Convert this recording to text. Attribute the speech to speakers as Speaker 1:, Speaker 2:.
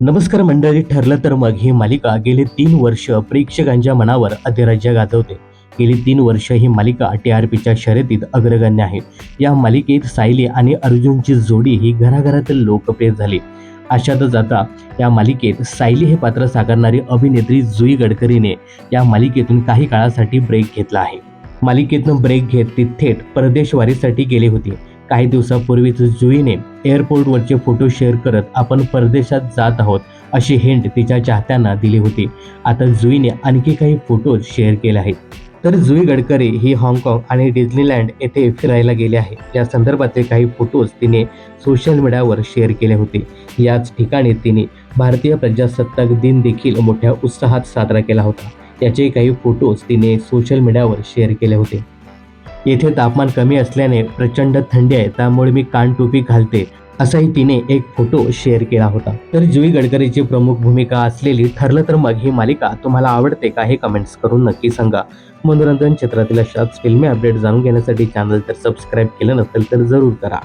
Speaker 1: नमस्कार मंडळी ठरलं तर मग ही मालिका गेली तीन वर्ष प्रेक्षकांच्या मनावर अधिराज्य गाजवते. गेली तीन वर्ष ही मालिका टी आर पीच्या शर्यतीत अग्रगण्य आहे. या मालिकेत सायली आणि अर्जुनची जोडी ही घराघरातील लोकप्रिय झाली. अशातच आता या मालिकेत सायली हे पात्र साकारणारी अभिनेत्री जुई गडकरीने या मालिकेतून काही काळासाठी ब्रेक घेतला आहे. मालिकेतून ब्रेक घेत ती थेट परदेशवारीसाठी गेली होती. काही दिवसापूर्वीच जुईने एअरपोर्टवरचे फोटो शेअर करत आपण परदेशात जात आहोत अशी हिंट तिच्या चाहत्यांना दिली होती. आता जुईने आणखी काही फोटोज शेअर केले आहेत. तर जुई गडकरी ही हाँगकाँग आणि डिझनीलँड येथे फिरायला गेली आहे. या संदर्भातले काही फोटोज तिने सोशल मीडियावर शेअर केले होते. याच ठिकाणी तिने भारतीय प्रजासत्ताक दिन देखील मोठ्या उत्साहात साजरा केला होता. याचे काही फोटोज तिने सोशल मीडियावर शेअर केले होते. येथे तापमान कमी असल्याने प्रचंड थंडी आहे त्यामुळे मी कानटोपी घालते असाही तिने एक फोटो शेअर केला होता. तर जुई गडकरीची प्रमुख भूमिका असलेली ठरलं तर मग ही मालिका तुम्हाला आवडते का हे कमेंट्स करून नक्की सांगा. मनोरंजन क्षेत्रातील अशाच फिल्मी अपडेट जाणून घेण्यासाठी चॅनल जर सबस्क्राईब केलं नसेल तर जरूर करा.